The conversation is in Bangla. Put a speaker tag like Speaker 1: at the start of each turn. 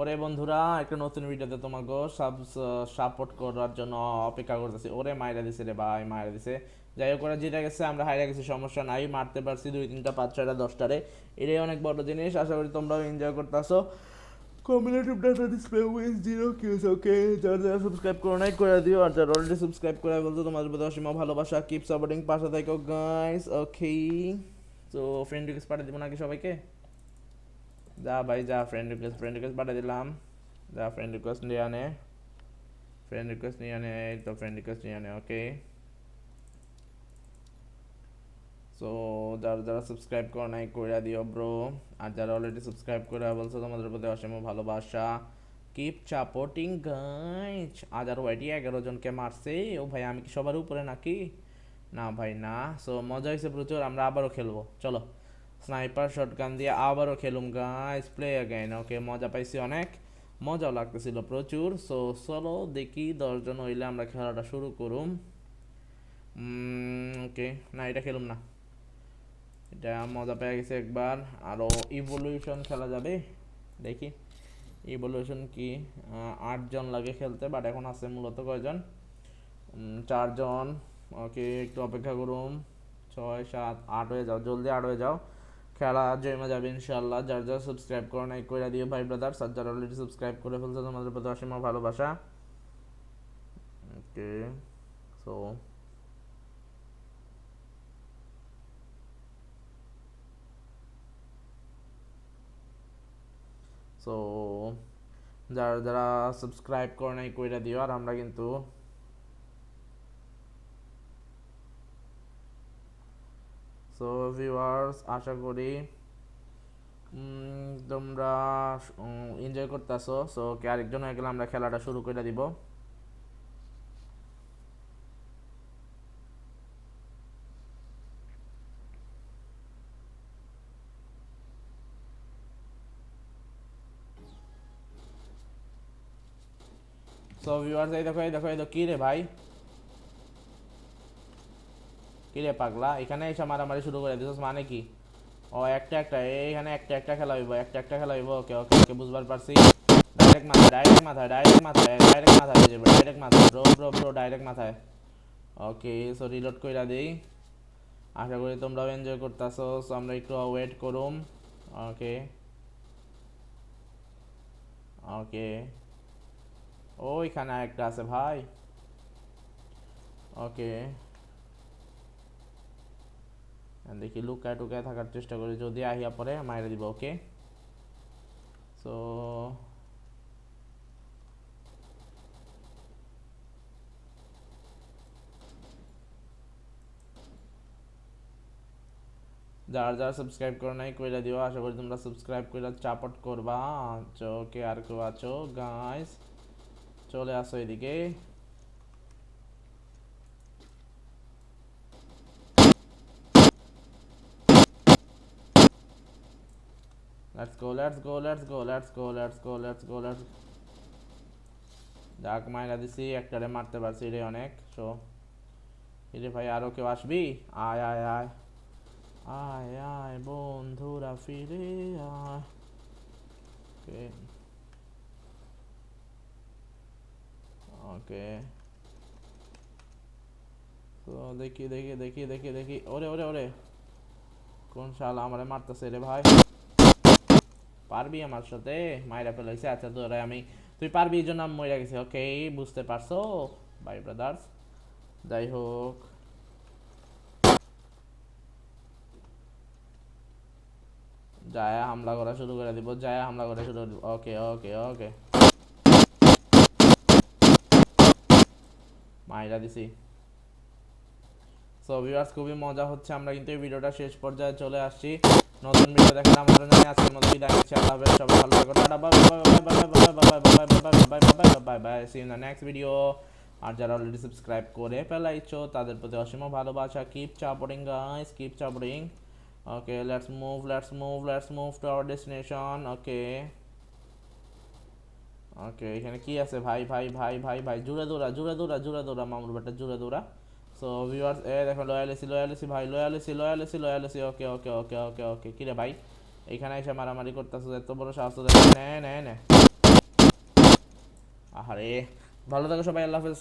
Speaker 1: ওরে বন্ধুরা, একটা নতুন ভিডিওতে তোমাকে সাব সাপোর্ট করার জন্য অপেক্ষা করতেছি। ওরে মাইরা দিছে রে ভাই, মাইরা দিছে। যাই হোক, ওরা জিতে গেছে, আমরা হাইরা গেছি, সমস্যা নাই, মারতে পারছি দুই তিনটা, পাঁচ ছয়টা দশটারে এটাই অনেক বড় জিনিস, আশা করি তোমরাও এনজয় করতেছো। Combinative data display with zero cues okay যারা যারা সাবস্ক্রাইব করো নাই, করে দিও। আর যারা অলরেডি সাবস্ক্রাইব করে বলতো তোমাদের প্রতি অসীম ভালোবাসা। কিপ সাপোর্টিং পাশে থাকো গাইস ওকে তো ফ্রেন্ড রিকোয়েস্ট পাঠিয়ে দিব নাকি সবাইকে? যা ভাই যা ফ্রেন্ড রিকোয়েস্ট ফ্রেন্ড রিকোয়েস্ট পাঠিয়ে দিলাম যা ফ্রেন্ড রিকোয়েস্ট নিয়ে আনে ফ্রেন্ড রিকোয়েস্ট নিয়ে আনে এই তো ফ্রেন্ড রিকোয়েস্ট নিয়ে আনে ওকে সো যারা যারা সাবস্ক্রাইব করো নাই করে দিও ব্রো আর যারা অলরেডি সাবস্ক্রাইব করে বলছো তোমাদের প্রতি অসীম ভালোবাসা কিপ সাপোর্টিং গাইজ আজ আর ওয়াইটি এগারো জনকে মারছে ও ভাই আমি কি সবার উপরে নাকি না ভাই না সো মজা হয়েছে প্রচুর আমরা আবারও খেলব চলো স্নাইপার শটগান দিয়ে আবারও খেলুম গাইস প্লে অ্যাগেন ওকে মজা পাইছি অনেক। মজাও লাগতেছিল প্রচুর। সো চলো দেখি দশজন হইলে আমরা খেলাটা শুরু করুম। ওকে না, এটা খেলুম না। এটা মজা পেয়ে গেছে একবার। আরও ইভলিউশন খেলা যাবে। দেখি। ইভলিউশন কি? আটজন লাগে খেলতে বাট এখন আছে মূলত কয়জন? চারজন। ওকে একটু অপেক্ষা করুন ছয়, সাত, আট হয়ে যাও। জলদি আট হয়ে যাও। খেলা জমে যাবে ইনশাল্লাহ যার যার সাবস্ক্রাইব করে নাই করে দিও ভাই ব্রাদার আর যারা অলরেডি সাবস্ক্রাইব করে ফেলছে তোমাদের প্রতি অসীম ভালোবাসা। ওকে সো সো যারা যারা সাবস্ক্রাইব করে নাই, কইরা দিও। আর আমরা কিন্তু সো ভিউয়ার্স আশা করি তোমরা এনজয় করতেছো। সো কে আরেকজন হয়ে গেলে আমরা খেলাটা শুরু করে দিব। সো ভিউয়ার্স এই দেখো এই দেখো এই দেখো, কি রে ভাই? কি রে পাগলা? এখানে এসে মারামারি শুরু করে দিছিস মানে কি? ও, একটা একটা এইখানে একটা একটা খেলা হইব, একটা একটা খেলা হইব। ওকে ওকে ওকে, বুঝবার পারছি। ডাইরেক্ট মাথা ডাইরেক্ট মাথা ডাইরেক্ট মাথায় ডাইরেক্ট মাথায় হয়ে ডাইরেক্ট মাথায়। ব্রো ব্রো ব্রো ডাইরেক্ট মাথায়। ওকে সো রিলোড কইরা দেই। আশা করি তোমরাও এনজয় করতেছো সো আমরা একটু ওয়েট করুম। ওকে। ওকে। ওইখানে একটা আছে ভাই। ওকে। দেখি লুকায় টুকায় থাকার চেষ্টা করি। যদি আহিয়া পরে মাইরে দিব ওকে সো যারা যারা সাবস্ক্রাইব করো নাই, কইরা দিও। আশা করি তোমরা সাবস্ক্রাইব কইরা চাপট করবা। ওকে আর কেউ আছো? গাইস চলে আসো এদিকে। Let's go let's go let's go let's go let's go let's go let's যাক, মাইরা দিছি, একটারে মারতে পারছি রে অনেক সো রে ভাই, আরও কেউ আসবি? আয় আয় আয়। আয় আয়, বন্ধুরা, ফিরে আয়। ওকে। তো দেখি দেখি দেখি দেখি দেখি। ওরে ওরে ওরে। কোন শাল আমারে মারতেছে রে ভাই? পারবি আমার সাথে? মাইরা ফেলাইছে আচ্ছা তোরে আমি, তুই পারবি এই জন্য আমি মইরা গেছি। ওকে বুঝতে পারছ? বাই ব্রাদার্স যাই হোক। যায় হামলা করা শুরু করে দিব, যায় হামলা করা শুরু করে দিব। ওকে ওকে ওকে মাইরা দিছি। সো ভিউয়ার্স খুবই মজা হচ্ছে। আমরা কিন্তু এই ভিডিওটা শেষ পর্যায়ে চলে আসছি। নতুন ভিডিও দেখার আমন্ত্রণ জানাই আজকের মতো বিদায় নিচ্ছি আল্লাহ হাফেজ সবাই ভালো থাকো tata bye bye bye bye bye bye bye bye bye bye bye bye bye bye see in the next video আর যারা অলরেডি সাবস্ক্রাইব করে ফেলাইছো তাদের প্রতি অসীম ভালোবাসা কিপ চাপোরিং guys keep চাপোরিং okay let's move let's move let's move to our destination okay okay এখানে কি আছে ভাই ভাই ভাই ভাই ভাই জুড়ে দৌড়া জুড়ে দৌড়া জুড়ে দৌড়া মামুর বেটা জুড়ে দৌড়া সো ভিউয়ার্স এ দেখো লয়ালেসি লয়ালেসি ভাই লয়ালেসি লয়ালেসি লয়ালেসি ওকে ওকে ওকে ওকে ওকে কি রে ভাই? এখানে এসে মারামারি করতেছো, এত বড় সাহস নে নে নে। আহারে। ভালো থাকো সবাই, আল্লাহ হাফেজ